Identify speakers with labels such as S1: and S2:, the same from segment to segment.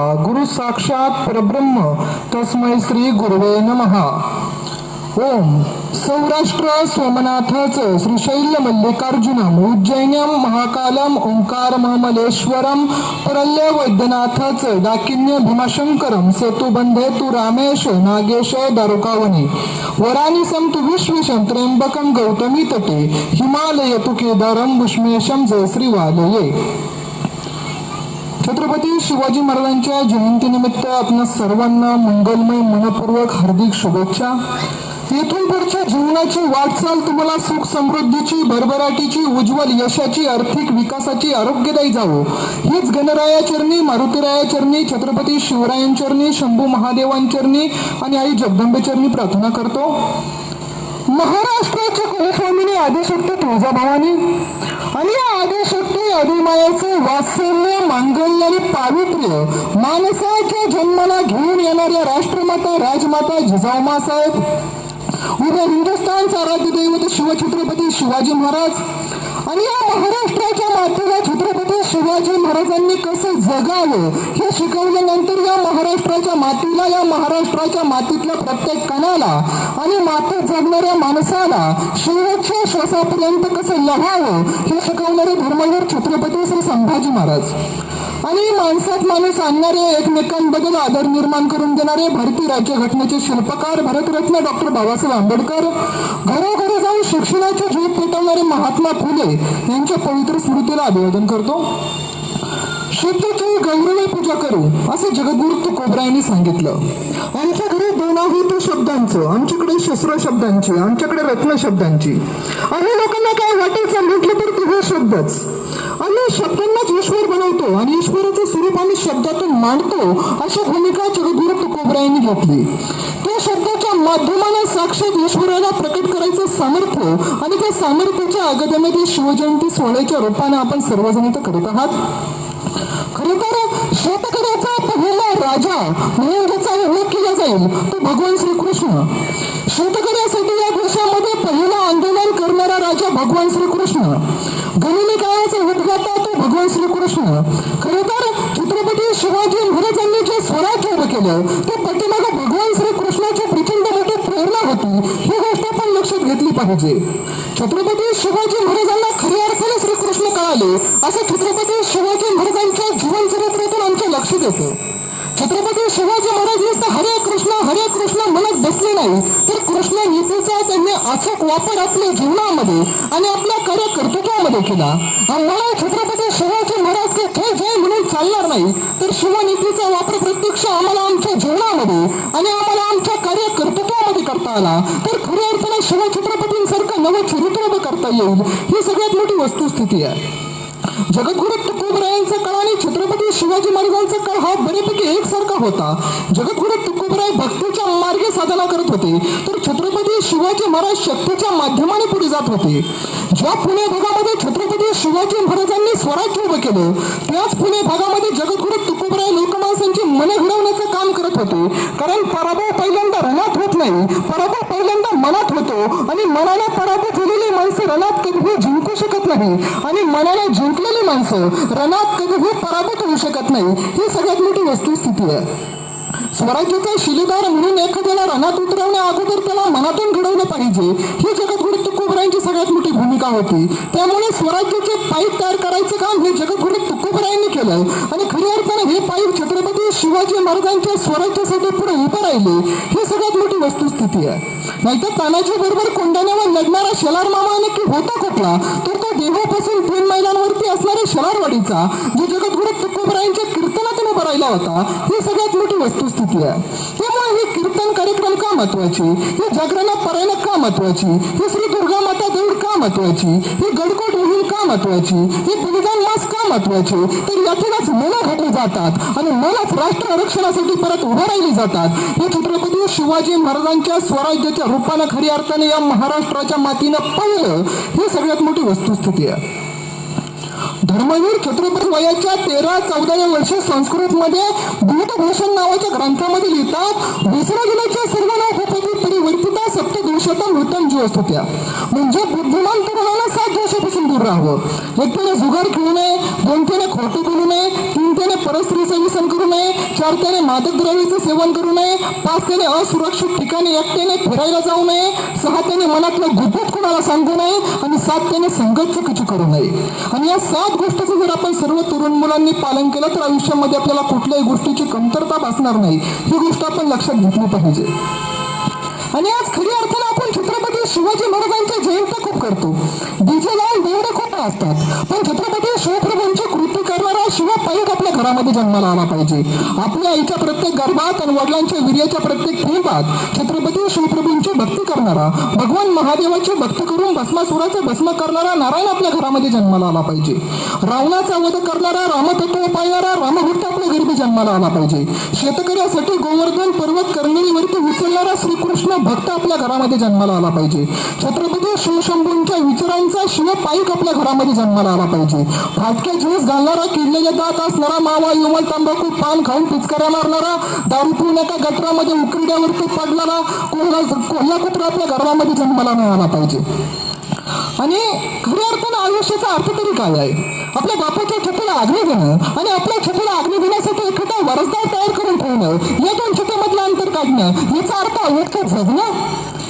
S1: गुरु साक्षात परब्रह्म तस्मै श्री गुरुवे नमः. ओम सौराष्ट्र सोमनाथच श्रीशैल मल्लिकार्जुनम उज्जैन्यम महाकालम ओंकार महमलेश्वरम परल्य वैद्यनाथच डाकिन्य भीमाशंकरम सेतुबंधे तु रामेश नागेश दारुकावने. वरानिसम तु विश्वेशम त्र्यंबकम गौतमी तटे हिमालय तु केदारम भुष्मेशम जय श्रीवालये. छत्रपती शिवाजी महाराजांच्या जयंतीनिमित्त आपण सर्वांना मंगलमय मनपूर्वक हार्दिक शुभेच्छा. येथून पुढच्या जीवनाची वाटचाल तुम्हाला सुख समृद्धीची भरभराटीची उज्ज्वल यशाची आर्थिक विकासाची आरोग्यदायी जावो. हीच गणरायाचरणी मारुतीरायाचरणी चरणी छत्रपती शिवरायांचरणी शंभू महादेवांचरणी आणि आई जगदंबेचरणी प्रार्थना करतो. महाराष्ट्राच्या कुलस्वामीने आदिशक्ती तुळजाभवानी आणि या आदिशक्ती अधिमायाचे वात्सल्य मांगल्य आणि पावित्र्य माणसाच्या जन्माला घेऊन येणाऱ्या राष्ट्रमाता राजमाता जिजाऊमा साहेब. उभे हिंदुस्थानचा आराध्य दैवत शिवछत्रपती शिवाजी महाराज. आणि या महाराष्ट्राच्या मातीला छत्रपती शिवाजी महाराजांनी कसं जगावं हे शिकवल्यानंतर या महाराष्ट्राच्या मातीला या महाराष्ट्राच्या मातीतल्या प्रत्येक कणाला आणि मातीत जगणाऱ्या माणसाला शेवटच्या श्वासापर्यंत कसं लढावं हे शिकवणारे धर्मवीर छत्रपती श्री संभाजी महाराज. आणि माणसात माणूस आणणारे एकमेकांबद्दल आदर निर्माण करून देणारे भारतीय राज्यघटनेचे शिल्पकार भारतरत्न डॉक्टर बाबासाहेब आंबेडकर घरोघरी जाऊन शिक्षणाचे झोप पेटवणारे महात्मा फुले यांच्या पवित्र स्मृतीला अभिवादन करतो. शेतीची गौरवी पूजा करू असं जगद्गुरु तुकोबरायांनी सांगितलं. आमच्या घरी आहे शब्दांचं आमच्याकडे शस्त्र शब्दांची आमच्याकडे रत्न शब्दांची. आम्ही लोकांना काय वाटेल सांगितलं तर तुझे शब्दच. आम्ही शब्दांनाच ईश्वर बनवतो आणि ईश्वराचं स्वरूप आम्ही शब्दातून मांडतो अशी भूमिका जगद्गुरु तुकोबरायांनी घेतली. त्या शब्दाच्या माध्यमाने साक्षात ईश्वराला प्रकट करायचं सामर्थ्य आणि त्या सामर्थ्याच्या अगदमध्ये शिवजयंती सोहळ्याच्या रूपाने आपण सर्वजण तर करत आहात. खरं तर शेतकऱ्याचा पहिला राजा म्हणून ज्याचा उल्लेख केला जाईल तो भगवान श्रीकृष्ण. शेतकऱ्यासाठी या देशामध्ये पहिला आंदोलन करणारा राजा भगवान श्रीकृष्ण. गनिमी काळाचा उद्गाता तो भगवान श्रीकृष्ण. खरं तर छत्रपती शिवाजी महाराजांनी जे स्वराज्य उभं केलं ते पाठीमागं भगवान श्रीकृष्णाची प्रचंड मोठी प्रेरणा होती ही गोष्ट आपण लक्षात घेतली पाहिजे. छत्रपती शिवाजी महाराजांना खऱ्या अर्थाने श्रीकृष्ण कळाले असं छत्रपती शिवाजी महाराजांच्या जीवन चरित्रातून आमच्या लक्षात येतं छत्रपती शिवाजी महाराज नुसतं हरे कृष्ण हरे कृष्ण म्हणत बसले नाही तर कृष्ण नीतीचा त्यांनी अचूक वापर आपल्या जीवनामध्ये आणि आपल्या कार्य कर्तृत्वामध्ये केला आम्हाला छत्रपती शिवाजी महाराज जय जय म्हणून चालणार नाही. तर शिवनीतीचा वापर प्रत्यक्ष आम्हाला आमच्या जीवनामध्ये आणि आम्हाला आमच्या कार्य कर्तृत्वामध्ये करता आला. तर खऱ्या अर्थाने शिवछत्रपतींसारखं नवं चरित्र करता येईल. ही सगळ्यात मोठी वस्तुस्थिती आहे. जगद्गुरु तुकोबरायांचा काळ आणि छत्रपती शिवाजी महाराजांचा काळ हा बरेपैकी एकसारखा होता. जगद्गुरु तुकोबराय भक्तीच्या मार्गे साधना करत होते. तर छत्रपती शिवाजी महाराज शक्तीच्या माध्यमाने पुढे जात होते. ज्या पुणे भागामध्ये छत्रपती शिवाजी महाराजांनी स्वराज्य उभं केलं त्याच पुणे भागामध्ये जगद्गुरु तुकोबराय लोकमानसांची मन घडवण्याचं काम करत होते. कारण पराभव पहिल्यांदा रणात होत नाही. पराभव पहिल्यांदा मनात होतो आणि मनाला पराभव झालेली माणसं रणात कधीही जिंकू शकत नाही. आणि मनाला जिंकलेली माणसं रणात कधीही पराभूत होऊ शकत नाही. ही सगळ्यात मोठी वस्तुस्थिती आहे. स्वराज्याचा शिलेदार म्हणून एखाद्याला रणात उतरवण्या अगोदर त्याला मनातून घडवलं पाहिजे. ही जगत तुकोबरायांची सगळ्यात मोठी भूमिका होती. त्यामुळे स्वराज्याचे पाईप तयार करायचं काम हे जगद्गुरू तुकोबरायांनी केलं आणि खऱ्या अर्थानं हे पाईप छत्रपती शिवाजी महाराजांच्या स्वराज्यासाठी पुढे उभं राहिले. ही सगळ्यात मोठी वस्तुस्थिती आहे. नाहीतर तानाजी बरोबर कोंडाण्यावर लढणारा शेलार मामा नक्की होता कुठला तर तो देवापासून तीन मैलांवरती असणाऱ्या शेलारवाडीचा जो जगद्गुरू तुकोबरायांच्या कीर्तनातून उभा राहिला होता ही सगळ्यात मोठी वस्तुस्थिती आहे. कीर्तन कार्यक्रम का महत्वाची? ही जागरणा परायण का महत्वाची? ही श्री दुर्गा माता देऊळ का महत्वाची? ही गडकोट मोहीम का महत्वाची? ही बलिदान मास का महत्त्वाचे? तर यातूनच मनं घडली जातात आणि मनच राष्ट्र आरक्षणासाठी परत उभं राहिली जातात. हे छत्रपती शिवाजी महाराजांच्या स्वराज्याच्या रूपानं खरी अर्थाने या महाराष्ट्राच्या मातीनं पाहिलं ही सगळ्यात मोठी वस्तुस्थिती आहे. धर्मवीर छत्रपती वयाच्या तेरा चौदाव्या वर्षी संस्कृत मध्ये भूषण नावाच्या ग्रंथामध्ये लिहितात विसरा सर्व नाव होती परिवर्तिता सप्तदोषाचा मृतम जीव असतो त्या म्हणजे बुद्धिमान तरुणाला सात दोषापासून दूर राहावं. एकट्याने जुगार खेळू नये दोन त्याने खोटे बोलू नये तीन त्याने परस्त्रीचं व्यसन करू नये चार त्याने मादक द्रव्याचं सेवन करू नये पाच त्याने असुरक्षित ठिकाणी एकट्याने फिरायला जाऊ नये सहा त्याने मनातलं गुपत कोणाला सांगू नये आणि सात त्याने संगत चुकीची करू नये. आणि या सात गोष्टीचं जर आपण सर्व तरुण मुलांनी पालन केलं तर आयुष्यामध्ये आपल्याला कुठल्याही गोष्टीची कमतरता भासणार नाही. ही गोष्ट आपण लक्षात घेतली पाहिजे. आणि आज खऱ्या अर्थानं आपण छत्रपती शिवाजी महाराजांच्या जयंती खूप करतो. डीजे लावून देवडे खूप असतात. पण छत्रपती शिवप्रभू कृती करणारा शिवपायक आपल्या घरामध्ये जन्माला आला पाहिजे. आपल्या आईच्या प्रत्येक गर्भात आणि वडिलांच्या वीर्याच्या प्रत्येक थेंबात छत्रपती शिवप्रभूंची भक्ती करणारा भगवान महादेवाची भक्ती करून भस्मासुराचा भस्म करणारा नारायण आपल्या घरामध्ये जन्माला आला पाहिजे. रावणाचा वध करणारा रामतत्व पाळणारा रामभक्त आपल्या घरी जन्माला आला पाहिजे. शेतकऱ्यासाठी गोवर्धन पर्वत कर्णिनीवरती उचलणारा श्रीकृष्ण भक्त आपल्या घरामध्ये जन्माला आला पाहिजे. छत्रपती शिवशंभूंच्या विचारांचा शिवपाईक आपल्या घरामध्ये जन्माला आला पाहिजे. फाटक्या जीन्स घालणारा किडलेल्या दात असणारा मावा युमल तंबाखू पान खाऊन पिचकाऱ्या मारणारा दारू पिऊन एका गटरामध्ये उकरड्यावरती पडणारा कोल्हा कोल्हा कुत्रा आपल्या घरामध्ये जन्माला मिळाला पाहिजे. आणि खऱ्या अर्थानं आयुष्याचा अर्थ तरी काय आहे? आपल्या बापाच्या छताला आग्नी देणं आणि आपल्या छताला आग्नी देण्यासाठी एखादा वरसदार तयार करून ठेवणं या दोन छतामधलं अंतर काढणं याचा अर्थ आयुष्य जगणं.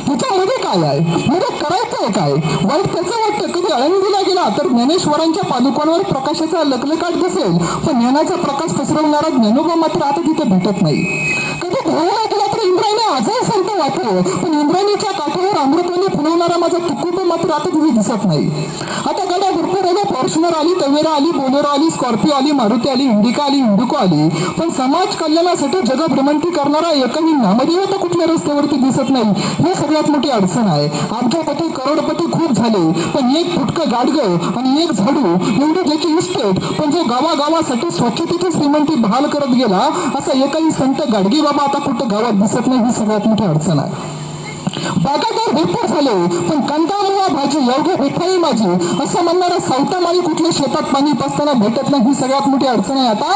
S1: ह्याच्यामध्ये काय आहे? म्हणजे करायचं काय? वाईट त्याचं वाटतं. कधी आळंदीला गेला तर ज्ञानेश्वरांच्या पादुकांवर प्रकाशाचा लकलकाट दिसेल. पण ज्ञानाचा प्रकाश पसरवणारा ज्ञानोबा मात्र आता तिथे भेटत नाही. कधी गोव्याला गेला संत वाटतो पण इंद्रायणीच्या काठावर अमृताने फुलवणारा माझा तुकुट मात्र आता तुम्ही दिसत नाही. आता गाड्या भरपूर आल्या फॉर्च्युनर आली तवेरा आली बोलेरो आली स्कॉर्पिओ आली मारुती आली इंडिका आली इंडिको आली. पण समाज कल्याणासाठी जगभ्रमंती करणारा एकही नामदेव आता कुठल्या रस्त्यावरती दिसत नाही. हे सगळ्यात मोठी अडचण आहे. आमच्यापती करोडपती खूप झाले पण एक फुटकं गाडगं आणि एक झाडू एवढी त्याची इस्टेट पण जो गावागावासाठी स्वच्छतेची श्रीमंती बहाल करत गेला असा एकही संत गाडगे बाबा आता कुठं गावात दिसत नाही ही सगळ्यात मोठी अडचण आहे. बागायतदार भरपूर झाले पण कंदामुळा भाजी एवढी मिठाई माझी. असं म्हणणारा सावता माळी कुठल्या शेतात पाणी पाचताना भेटत नाही ही सगळ्यात मोठी अडचण आहे आता.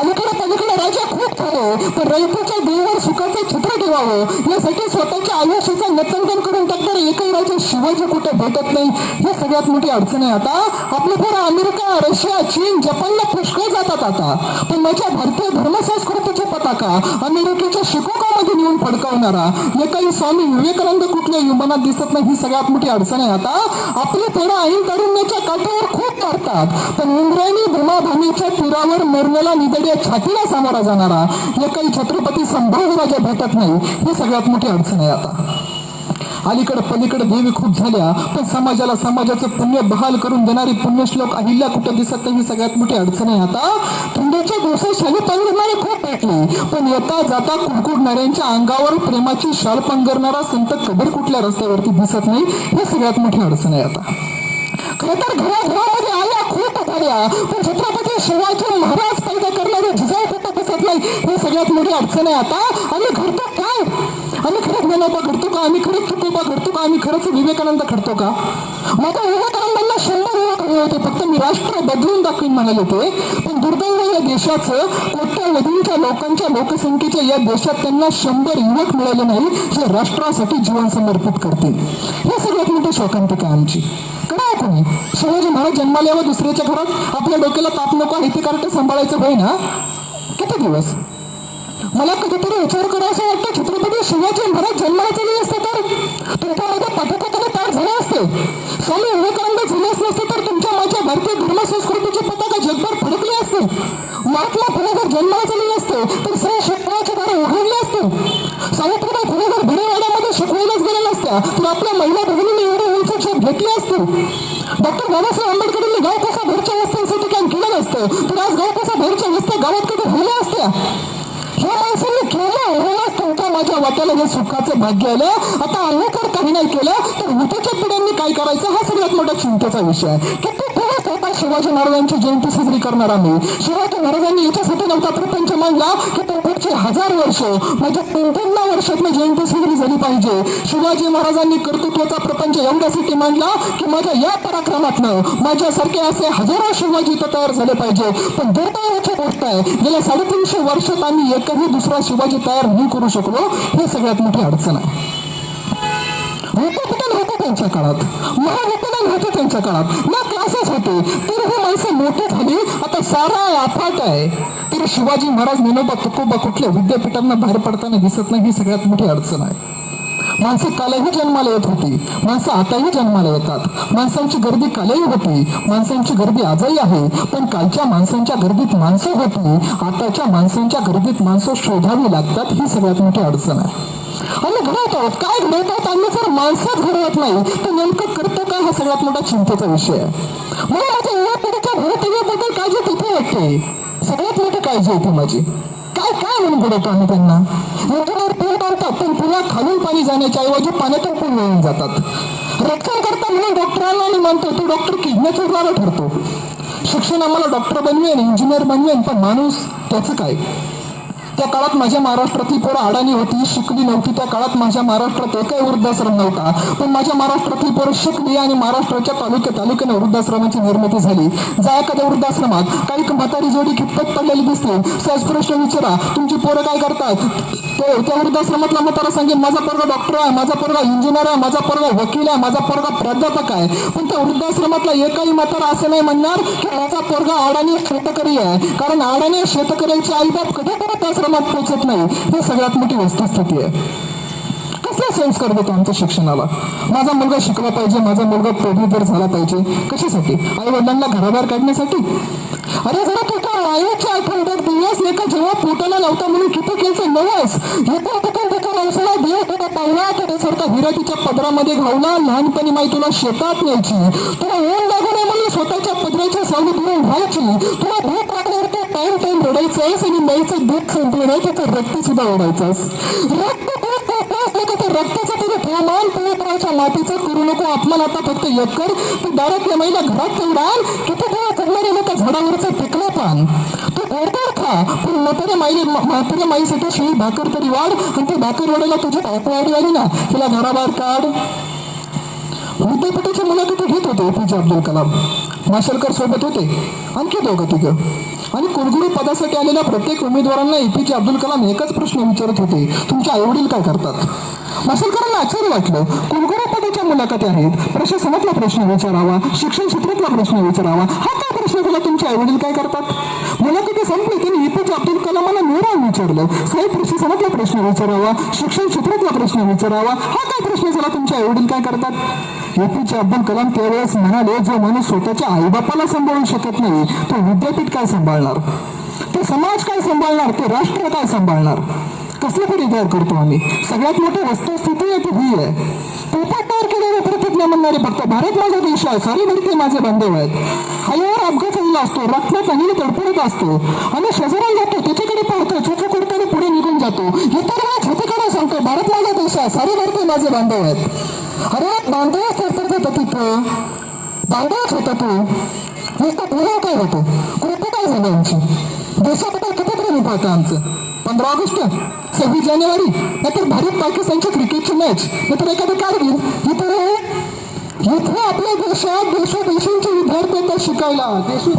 S1: अलीकडे पलीकडे राजा खूप झाले पण रयतेच्या देवावर सुखाचं छत्र ठेवावं यासाठी स्वतःच्या आयुष्याचं नतंकन करून टाकणारा एकही राजा शिवाजी कुठे भेटत नाही ही सगळ्यात मोठी अडचण आहे आता. आपलं पोरं अमेरिका रशिया चीन जपानला पुष्कळ जातात आता. पण माझ्या भारतीय धर्मसंस्कृतीच्या पताका अमेरिकेच्या शिकोकामध्ये नेऊन फडकावणारा एकाही स्वामी विवेकानंद कुठल्या युमानात दिसत नाही ही सगळ्यात मोठी अडचण आहे. आता आपली पोरं ऐन तारुण्याच्या काठावर खूप मारतात. पण इंद्रायणी भूमाभूमीच्या तीरावर मरण्याला निदड्या छातीला सामोरा जाणारा एकही छत्रपती संभाव्य राजा भेटत नाही. ही सगळ्यात मोठी अडचण आहे आता. अलीकडे पलीकडे देवी खूप झाल्या पण समाजाला समाजाचं पुण्य बहाल करून देणारी पुण्यश्लोक अहिल्या कुठं दिसत नाही ही सगळ्यात मोठी अडचण आहे. आता थंडीच्या दिवसात शाली पंगरणारे खूप भेटले पण येता जाता कुडकुडणाऱ्यांच्या अंगावर प्रेमाची शाल पंगरणारा संत कबीर कुठल्या रस्त्यावरती दिसत नाही ही सगळ्यात मोठी अडचण आहे आता. खरं तर घराघरामध्ये आल्या खूप झाल्या पण छत्रपती शिवाजी महाराज पैदा करणारे जिजाऊ कुठं दिसत नाही ही सगळ्यात मोठी अडचण आहे आता. आणि घर आम्ही खरंच मनोबा करतो का? आम्ही खरंच तुकोबा करतो का? आम्ही खरंच विवेकानंद करतो का? माझ्या विवेकानंदांना शंभर युवक हवे होते. फक्त मी राष्ट्र बदलून दाखवीन म्हणाले होते. पण दुर्दैव या देशाचं कोट्यावधींच्या लोकांच्या लोकसंख्येच्या या देशात त्यांना शंभर युवक मिळाले नाही जे राष्ट्रासाठी जीवन समर्पित करतील. हे सगळ्यात मोठी शोकांतिका आमची. करा कोणी शिवाजी महाराज जन्माल्यावर दुसऱ्याच्या घरात? आपल्या डोक्याला ताप नको आहे ते कार्ट सांभाळायचं होय ना किती दिवस? मला कधीतरी विचार करा असं वाटतं छत्रपती शिवाजी महाराज जन्माला झाले असते तर? तुमच्यामध्ये पाठोपाठाने तयार झाले असते. स्वामी विवेकानंद झाले असले असते तर तुमच्या माझ्या भारतीय धर्म संस्कृतीची पताका जगभर फडकली असते. महात्मा फुले जर जन्माला झाले असते तर श्री शिकवण्याची दारं उघडले असते. सावित्रीबाई फुले जर भिडेवाड्यामध्ये शिकवायलाच गेले नसत्या तर आपल्या महिला भगिनींनी एवढे उंच छेद घेतले असते. डॉक्टर बाबासाहेब आंबेडकरांनी गाव कसा भरच्या वस्त्यांसाठी काम केलं नसतं तर आज गाव कसा भरच्या वस्त्या गावात कधी राहिल्या असत्या ह्या माणसांनी केलं म्हणूनच तुमच्या जर सुखाचं भाग्य आलं. आता आम्ही जर काही नाही केलं तर उद्याच्या पिढ्यांनी काय करायचं? हा सगळ्यात मोठा चिंतेचा विषय आहे. किती दिवस होता शिवाजी महाराजांची जयंती साजरी करणार आम्ही. शिवाजी महाराजांनी याच्यासाठी नव्हता प्रपंच मांडला की तो पुढचे हजार वर्ष म्हणजे पंधरा वर्षात जयंती साजरी झाली पाहिजे. शिवाजी महाराजांनी कर्तृत्वाचा प्रपंच एवढ्यासाठी मांडला की माझ्या या पराक्रमातनं माझ्यासारखे असे हजारो शिवाजी इथं तयार झाले पाहिजे. पण दुर्दैवाची गोष्ट आहे गेल्या साडेतीनशे वर्षात आम्ही एकही दुसरा शिवाजी तयार नाही करू शकलो हे सगळ्यात मोठी अडचण आहे. त्यांच्या काळात. महाविद्यालय होतं त्यांच्या काळात. ना क्लासेस होते. तर ही माणसं मोठी झाली. आता सारा आफाट आहे. तरी शिवाजी महाराज निनोबा तुकोबा कुठल्या विद्यापीठांना बाहेर पडताना दिसत नाही ही सगळ्यात मोठी अडचण आहे. माणसं कालही जन्माला येत होती. माणसं आताही जन्माला येतात. माणसांची गर्दी कालही होती. माणसांची गर्दी आजही आहे. पण कालच्या माणसांच्या गर्दीत माणसं होती. आताच्या माणसांच्या गर्दीत माणसं शोधावी लागतात ही सगळ्यात मोठी अडचण आहे. आम्ही घडवत काय घडवत आहोत जर माणसंच घडवत नाही तर नेमकं करतो काय हा सगळ्यात मोठा चिंतेचा विषय मला माझ्या युवा पिढीच्या भवितव्याबद्दल काळजी तिथे वाटते? सगळ्यात मोठी काळजी होती माझी. काय काय म्हणून घडवतो आम्ही त्यांना? इंजिनियर पूल बांधतात पण पुन्हा खालून पाणी जाण्याच्या ऐवजी पाण्यातून पूल मिळून जातात. रक्षण करता म्हणून डॉक्टरांना आणि मानतो तो डॉक्टर किडण्या चोरणारा ठरतो. शिक्षण आम्हाला डॉक्टर बनवेन इंजिनियर बनवेन पण माणूस त्याचं काय? त्या काळात माझ्या महाराष्ट्रातली पोरं अडाणी होती शिकली नव्हती. त्या काळात माझ्या महाराष्ट्रात एकही वृद्धाश्रम नव्हता. पण माझ्या महाराष्ट्रातली पोरं शिकली आणि महाराष्ट्राच्या तालुक्या तालुक्याने वृद्धाश्रमाची निर्मिती झाली. जा एखाद्या वृद्धाश्रमात. काही म्हातारी जोडी कितपत पडलेली दिसते सहज प्रश्न विचारा तुमची पोरं काय करतात? ते त्या वृद्धाश्रमातला म्हातारा सांगेल माझा पोरगा डॉक्टर आहे माझा पोरगा इंजिनियर आहे माझा पोरगा वकील आहे माझा पोरगा प्राध्यापक आहे. पण त्या वृद्धाश्रमातला एकही म्हातारा असं नाही म्हणणार की माझा पोरगा अडाणी शेतकरी आहे. कारण अडाणी शेतकऱ्यांची आईबाप कधी परत आश्रमात पोचत नाही. ही सगळ्यात मोठी वस्तुस्थिती आहे. कसला संस्कार देतो आमच्या शिक्षणाला? माझा मुलगा शिकला पाहिजे माझा मुलगा पदवीधर झाला पाहिजे. कशासाठी? आई वडिलांना घराबाहेर काढण्यासाठी? अरे जरा तू त्या मायेच्या आठवड्यात दिवस लेखा जेव्हा पोटाला लावता म्हणून किती केलं नवस? येतो ठिकाण त्याच्या व्यवसायाला देव तुला पावला? त्याच्यासारखा हिरातीच्या पदरामध्ये घावला लहानपणी माई तुला शेतात न्यायची. तुला ऊन लागू नये म्हणून स्वतःच्या पदराच्या सावलीत घेऊन राहायची. तुला टाईम टाईम टाइम रडायचंस आणि माईचं दूध संपलं नाही त्याचं रक्त सुद्धा ओढायचंस रक्त दूध तुझं थोमान पवित्राच्या मातीचं करू नको आपल्याला आता फक्त एक कर तू दारातल्या महिला घरात ठेवडाल किती दिवस जगणारे नका झाडावरचं टिकला पान तू गोडगोड खा पण म्हाताऱ्या माई म्हाताऱ्या माईसाठी शिळी भाकर तरी वाढ आणि ते भाकर वाढायला तुझी बायको वाढी आली ना तिला घराबाहेर काढ. विद्यापीठाची मुलाखती घेत होते पी जे अब्दुल कलाम. माशेलकर सोबत होते. आणखी दोघं तिघं. आणि कुलगुरू पदासाठी आलेल्या प्रत्येक उमेदवारांना ए पी जे अब्दुल कलाम एकच प्रश्न विचारत होते. तुमचे आईवडील काय करतात? माशेलकरांना आश्चर्य वाटलं. कुलगुरू पदाच्या मुलाखती आहेत. प्रशासनातला प्रश्न विचारावा. शिक्षण क्षेत्रातला प्रश्न विचारावा. हा काय प्रश्न केला तुमचे आईवडील काय करतात? मुलाखती संपली त्यांनी एपीजे अब्दुल कलामाला निवडून विचारलं. साहेब प्रशासनातला प्रश्न विचारावा. शिक्षण क्षेत्रातला प्रश्न विचारावा. हा काय प्रश्न झाला? तुमचे आईवडील काय करतात? एपीजे अब्दुल कलाम त्यावेळेस म्हणाले जो माणूस स्वतःच्या आईबापाला सांभाळू शकत नाही तो विद्यापीठ काय सांभाळणार? ते समाज काय सांभाळणार? ते राष्ट्र काय सांभाळणार? कसलं तरी तयार करतो आम्ही. सगळ्यात मोठी वस्तुस्थिती आहे ती ही आहे. पोपट तयार केलेले प्रतिज्ञा म्हणणारे फक्त भारत माझा देश आहे. सारी धरती माझे बांधव आहेत. हायवर अपघात झालेला असतो रक्तात आणि तडफडत असतो. आणि शेजाऱ्याला जातो त्याच्याकडे पाहतो चुचू कुडताना पुढे निघून जातो. इतर वेळेस भारत माझा माझे बांधव आहेत. अरे बांधवच तर होतं तिथं बांधवच होता तू. नुसतं पुढे काय होतं? कृती काय झालं आमची? देशाबद्दल किती प्रेम होतं आमचं? पंधरा ऑगस्ट सव्वीस जानेवारी नाहीतर भारत पाकिस्तानची क्रिकेटची मॅच नाहीतर एखादं कारगिल. इथं इथं आपल्या देशात देशोदेशींचे विद्यार्थी येतात शिकायला. देशो